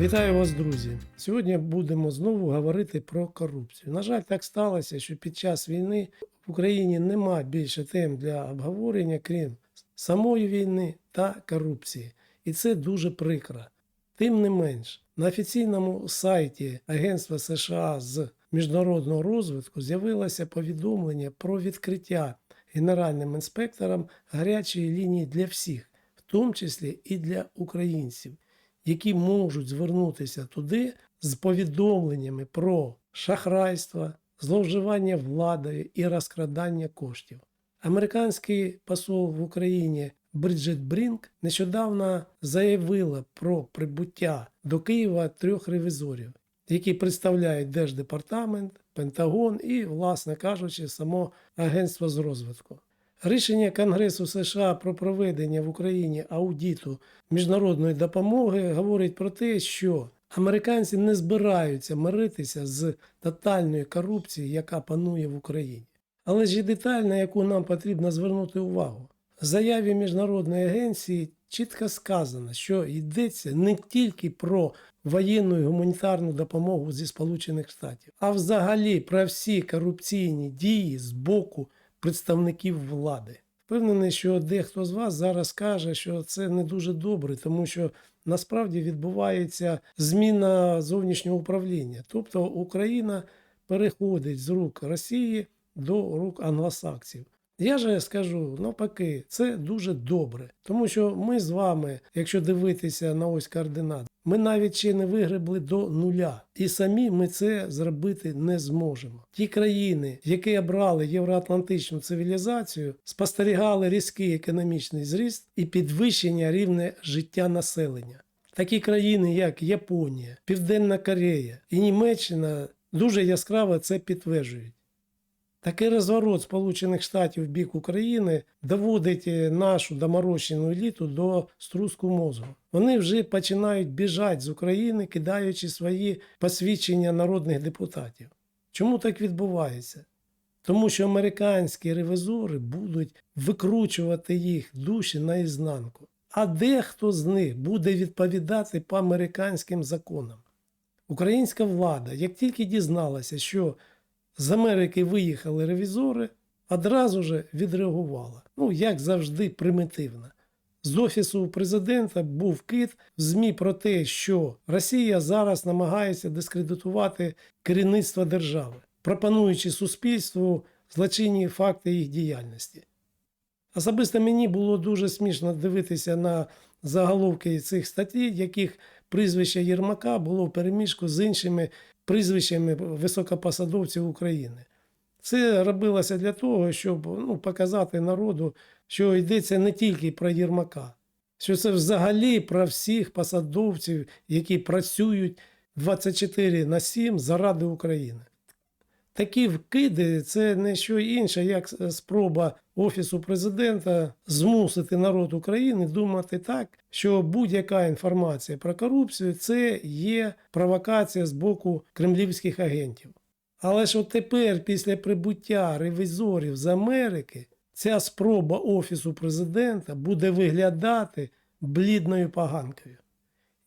Вітаю вас, друзі! Сьогодні будемо знову говорити про корупцію. На жаль, так сталося, що під час війни в Україні нема більше тем для обговорення, крім самої війни та корупції. І це дуже прикро. Тим не менш, на офіційному сайті Агентства США з міжнародного розвитку з'явилося повідомлення про відкриття генеральним інспектором гарячої лінії для всіх, в тому числі і для українців, які можуть звернутися туди з повідомленнями про шахрайство, зловживання владою і розкрадання коштів. Американський посол в Україні Бриджит Брінк нещодавно заявила про прибуття до Києва трьох ревізорів, які представляють Держдепартамент, Пентагон і, власне кажучи, само Агентство з розвитку. Рішення Конгресу США про проведення в Україні аудіту міжнародної допомоги говорить про те, що американці не збираються миритися з тотальною корупцією, яка панує в Україні. Але ж є деталь, на яку нам потрібно звернути увагу. В заяві міжнародної агенції чітко сказано, що йдеться не тільки про воєнну і гуманітарну допомогу зі Сполучених Штатів, а взагалі про всі корупційні дії з боку представників влади. Впевнений, що дехто з вас зараз каже, що це не дуже добре, тому що насправді відбувається зміна зовнішнього управління. Тобто Україна переходить з рук Росії до рук англосаксів. Я же скажу навпаки, це дуже добре, тому що ми з вами, якщо дивитися на ось координат, ми навіть ще не вигребли до нуля, і самі ми це зробити не зможемо. Ті країни, які обрали євроатлантичну цивілізацію, спостерігали різкий економічний зріст і підвищення рівня життя населення. Такі країни, як Японія, Південна Корея і Німеччина, дуже яскраво це підтверджують. Такий розворот Сполучених Штатів в бік України доводить нашу доморощену еліту до струску мозку. Вони вже починають біжати з України, кидаючи свої посвідчення народних депутатів. Чому так відбувається? Тому що американські ревізори будуть викручувати їх душі наізнанку. А дехто з них буде відповідати по американським законам. Українська влада, як тільки дізналася, що з Америки виїхали ревізори, одразу ж відреагувала. Ну, як завжди, примітивно. З офісу президента був кит в ЗМІ про те, що Росія зараз намагається дискредитувати керівництво держави, пропонуючи суспільству злочинні факти їх діяльності. Особисто мені було дуже смішно дивитися на заголовки цих статей, яких прізвище Єрмака було в переміжку з іншими прізвищами високопосадовців України. Це робилося для того, щоб ну, показати народу, що йдеться не тільки про Єрмака, що це взагалі про всіх посадовців, які працюють 24 на 7 заради України. Такі вкиди це не що інше, як спроба Офісу президента змусити народ України думати так, що будь-яка інформація про корупцію це є провокація з боку кремлівських агентів. Але ж от тепер, після прибуття ревізорів з Америки, ця спроба Офісу президента буде виглядати блідною поганкою.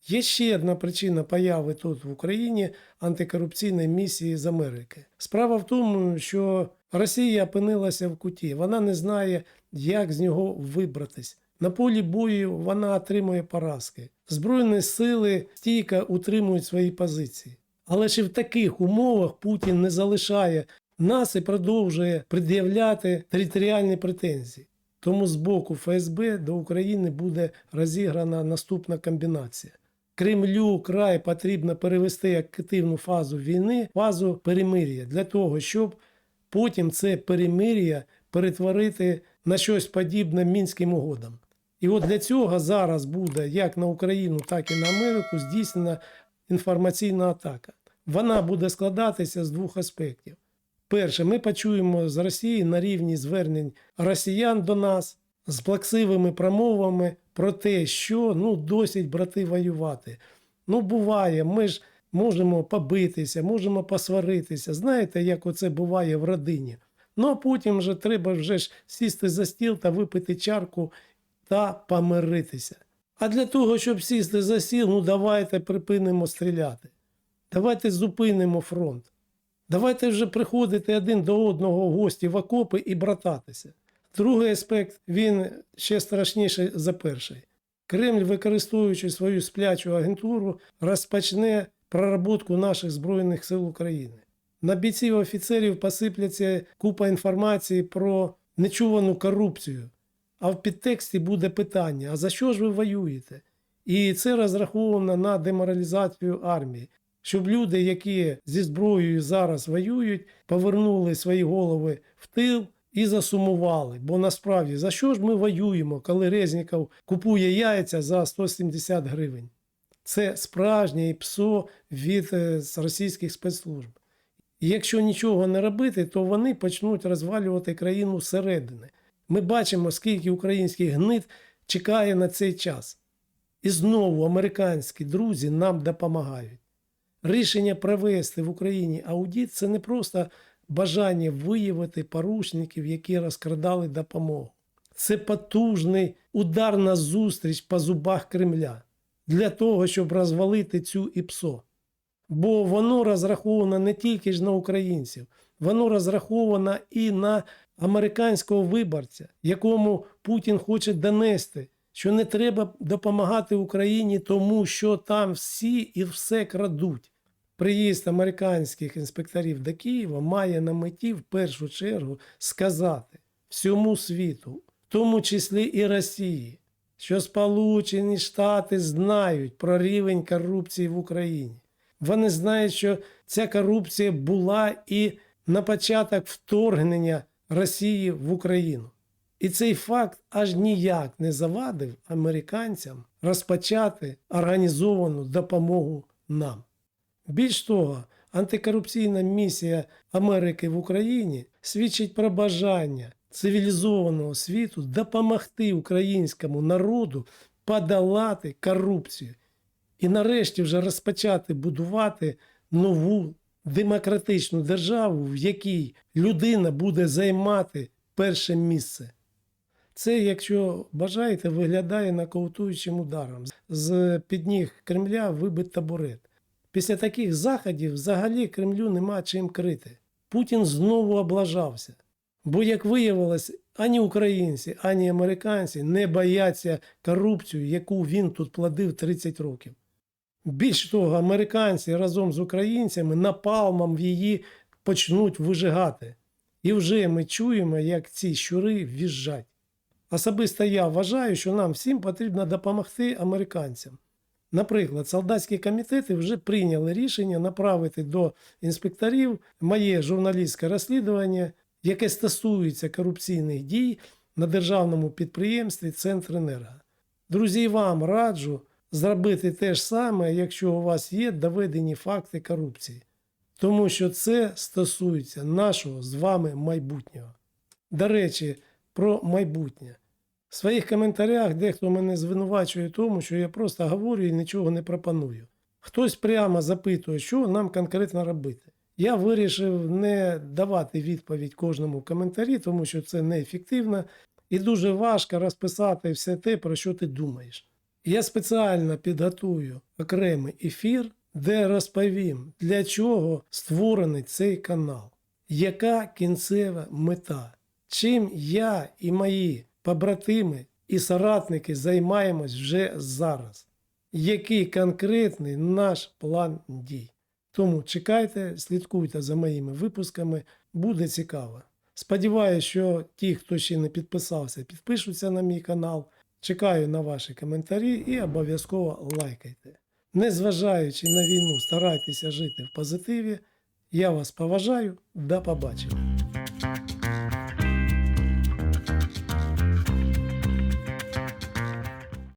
Є ще одна причина появи тут в Україні антикорупційної місії з Америки. Справа в тому, що Росія опинилася в куті, вона не знає, як з нього вибратись. На полі бою вона отримує поразки. Збройні сили стійко утримують свої позиції. Але і в таких умовах Путін не залишає нас і продовжує пред'являти територіальні претензії. Тому з боку ФСБ до України буде розіграна наступна комбінація. Кремлю край потрібно перевести активну фазу війни, фазу перемир'я для того, щоб потім це перемир'я перетворити на щось подібне мінським угодам. І от для цього зараз буде як на Україну, так і на Америку здійснена інформаційна атака. Вона буде складатися з двох аспектів. Перше, ми почуємо з Росії на рівні звернень росіян до нас з плаксивими промовами про те, що ну досить брати воювати. Ну, буває, ми ж можемо побитися, можемо посваритися. Знаєте, як оце буває в родині. Ну а потім вже треба вже ж сісти за стіл та випити чарку та помиритися. А для того, щоб сісти за сіл, ну давайте припинимо стріляти. Давайте зупинимо фронт. Давайте вже приходити один до одного в гості в окопи і брататися. Другий аспект він ще страшніший за перший. Кремль, використовуючи свою сплячу агентуру, розпочне проработку наших Збройних сил України. На бійців офіцерів посипляться купа інформації про нечувану корупцію. А в підтексті буде питання: а за що ж ви воюєте? І це розраховано на деморалізацію армії, щоб люди, які зі зброєю зараз воюють, повернули свої голови в тил і засумували. Бо насправді за що ж ми воюємо, коли Резніков купує яйця за 170 гривень? Це справжнє ПСО від е, російських спецслужб. І якщо нічого не робити, то вони почнуть розвалювати країну зсередини. Ми бачимо, скільки українських гнид чекає на цей час. І знову американські друзі нам допомагають. Рішення провести в Україні аудит це не просто бажання виявити порушників, які розкрадали допомогу. Це потужний удар на зустріч по зубах Кремля для того, щоб розвалити цю ІПСО. Бо воно розраховано не тільки ж на українців, воно розраховано і на американського виборця, якому Путін хоче донести, що не треба допомагати Україні, тому що там всі і все крадуть. Приїзд американських інспекторів до Києва має на меті в першу чергу сказати всьому світу, в тому числі і Росії, що Сполучені Штати знають про рівень корупції в Україні. Вони знають, що ця корупція була і на початок вторгнення Росії в Україну. І цей факт аж ніяк не завадив американцям розпочати організовану допомогу нам. Більш того, антикорупційна місія Америки в Україні свідчить про бажання цивілізованого світу допомогти українському народу подолати корупцію і нарешті вже розпочати будувати нову демократичну державу, в якій людина буде займати перше місце. Це, якщо бажаєте, виглядає нокаутуючим ударом. З під ніг Кремля вибит табурет. Після таких заходів взагалі Кремлю нема чим крити. Путін знову облажався. Бо, як виявилось, ані українці, ані американці не бояться корупцію, яку він тут плодив 30 років. Більш того, американці разом з українцями напалмом її почнуть вижигати. І вже ми чуємо, як ці щури в'їжджать. Особисто я вважаю, що нам всім потрібно допомогти американцям. Наприклад, солдатські комітети вже прийняли рішення направити до інспекторів моє журналістське розслідування, яке стосується корупційних дій на державному підприємстві Центренерго. Друзі, вам раджу зробити те ж саме, якщо у вас є доведені факти корупції, тому що це стосується нашого з вами майбутнього. До речі, про майбутнє. В своїх коментарях дехто мене звинувачує тому, що я просто говорю і нічого не пропоную. Хтось прямо запитує, що нам конкретно робити. Я вирішив не давати відповідь кожному коментарі, тому що це неефективно і дуже важко розписати все те, про що ти думаєш. Я спеціально підготую окремий ефір, де розповім, для чого створений цей канал, яка кінцева мета, чим я і мої побратими і соратники займаємось вже зараз, який конкретний наш план дій. Тому чекайте, слідкуйте за моїми випусками, буде цікаво. Сподіваюсь, що ті, хто ще не підписався, підпишуться на мій канал. Чекаю на ваші коментарі і обов'язково лайкайте. Незважаючи на війну, старайтеся жити в позитиві. Я вас поважаю. До побачення.